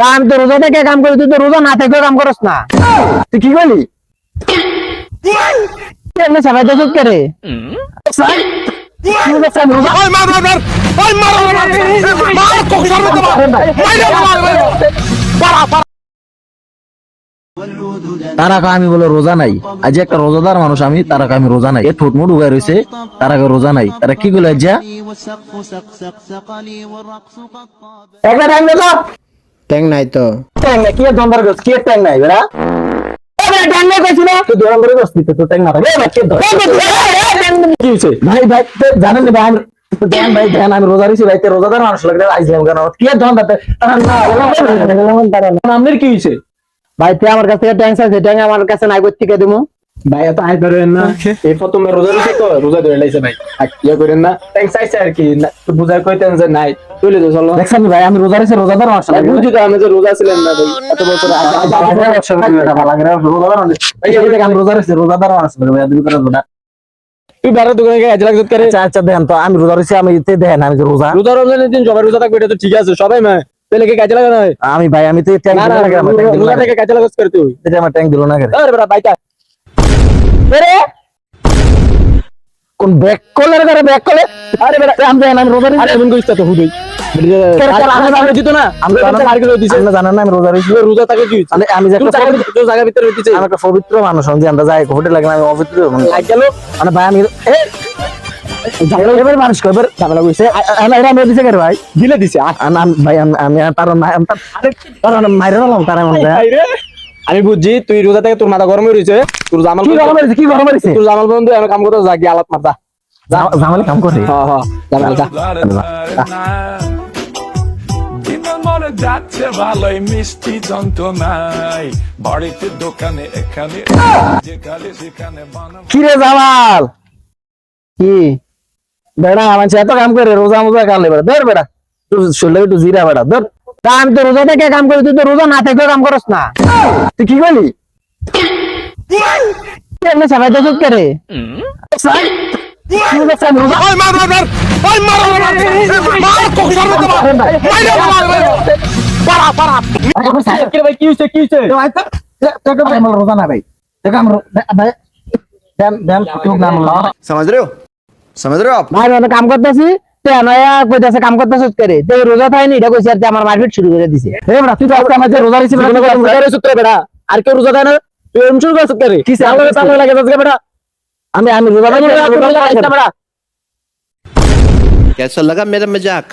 তা আমি তো রোজা থেকে কাম করি তুই তো রোজা না থেকে কাম করস না তুই কি করলি সবাই তো চুপ করে তারা আমি বলে রোজা নাই আজ একটা রোজাদার মানুষ আমি তারাকা আমি রোজা নাই এ ঠোঁট মুট উগায় রয়েছে তারা কয় রোজা নাই তারা কি বলে যা ট্যাং নাই তো ট্যাং নাই কি দমবার গস কি ট্যাং নাই বেড়া এবারে ট্যাং নাই কইছিল তো দমবার গছ দিতে তো ট্যাং না রে ভাই কি হইছে ভাই ভাই জানেন না ভাই আমার আমার কাছে নাই করতে দিবো ভাই এত আয় ধরেন না। এই প্রথমে রোজা রয়েছে তো রোজা ধরে লাইছে ভাই। আর ইয়ে করেন না। চাইছে আর কি। না, তো বুঝার কইতেন যে নাই। চলে তো চলো। দেখছেন ভাই আমি রোজা রইছি রোজাদার মানুষ আর বুঝি তো আমি যে রোজা ছিলেন না ভাই। এত বছর আমি রোজা রইছি রোজাদার মানুষ ভাই তুমি করে রোজা। তুই বাইরের দোকানে গিয়ে কাজে লাগতে করে। আচ্ছা আচ্ছা দেন তো আমি রোজা রইছি আমি তে দেন আমি রোজা। রোজা রমজানের দিন সবাই রোজা থাকবে এটা তো ঠিক আছে সবাই মা। তাহলে কি কাজে লাগানো হয়? আমি ভাই আমি তো ট্যাং না দিল না না রোজা না থেকে কাজে লাগাস করে তুই। কেন? আমার ট্যাং দিল না কেন? আরে বড় বাইটা কোন ব্যাক কলার করে ব্যাক কলে আরে বেটা আমি দেন আমি রোজা রইছি আরে এমন কইছ তো হুদই জানি- পবিত্র- মানুষ আমরা যাই হোটেল লাগে আমি অপবিত্র মানে ভাই আমি এবার মানুষ কই এবার ঝামেলা কইছে। আমি দিছে ভাই? দিলে দিছে। আমি আমি- আমি মাইরে নাম তার মনে। আমি বুঝছি তুই রোজা থেকে তোর মাথা গরম হয়ে রয়েছে। তোর জামাল কি গরম হইছে কি গরম হইছে তোর জামাল বন্ধু আমি কাম করতে যা গিয়ে আলাপ মারতা ঝামেলা কাম করে হ্যাঁ হ্যাঁ জামাল যা। মনে যাচ্ছে ভালোই মিষ্টি যন্ত্রণায়। বাড়িতে দোকানে এখানে যেখানে সেখানে বানাবো। কি রে জামাল? কি? বেড়া আমার এত কাম করে রোজা মোজা কালে বেড়া। ধর বেড়া তুই শরীরে একটু জিরা বেড়া ধর। তা আমি তো রোজা থেকে কাম করি তুই তো রোজা না থেকে কাম করস না তুই কি করলি কেমনে সবাই তো চুপ করে ভাই কি হইছে কি হইছে রোজা না ভাই দেখো আমি ভাই দেন দেন তুই নাম समझ रहे हो समझ रहे हो आप ভাই আমি কাম করতেছি তে নয়া কইতাছে কাম করতেছ করে তে রোজা থাইনি এটা কইছে আর তে আমার মারপিট শুরু করে দিছে হে বড়া তুই তো আজকে আমার যে রোজা রইছিস জীবনে কোনো রোজা রে সূত্রে বেড়া আর কেউ রোজা দেয় না তুই এমন শুরু করছিস করে কি তাহলে সে- তাহলে লাগে যাচ্ছে বেড়া আমি আমি রোজা রোজা রোজা বেড়া कैसा लगा मेरा मजाक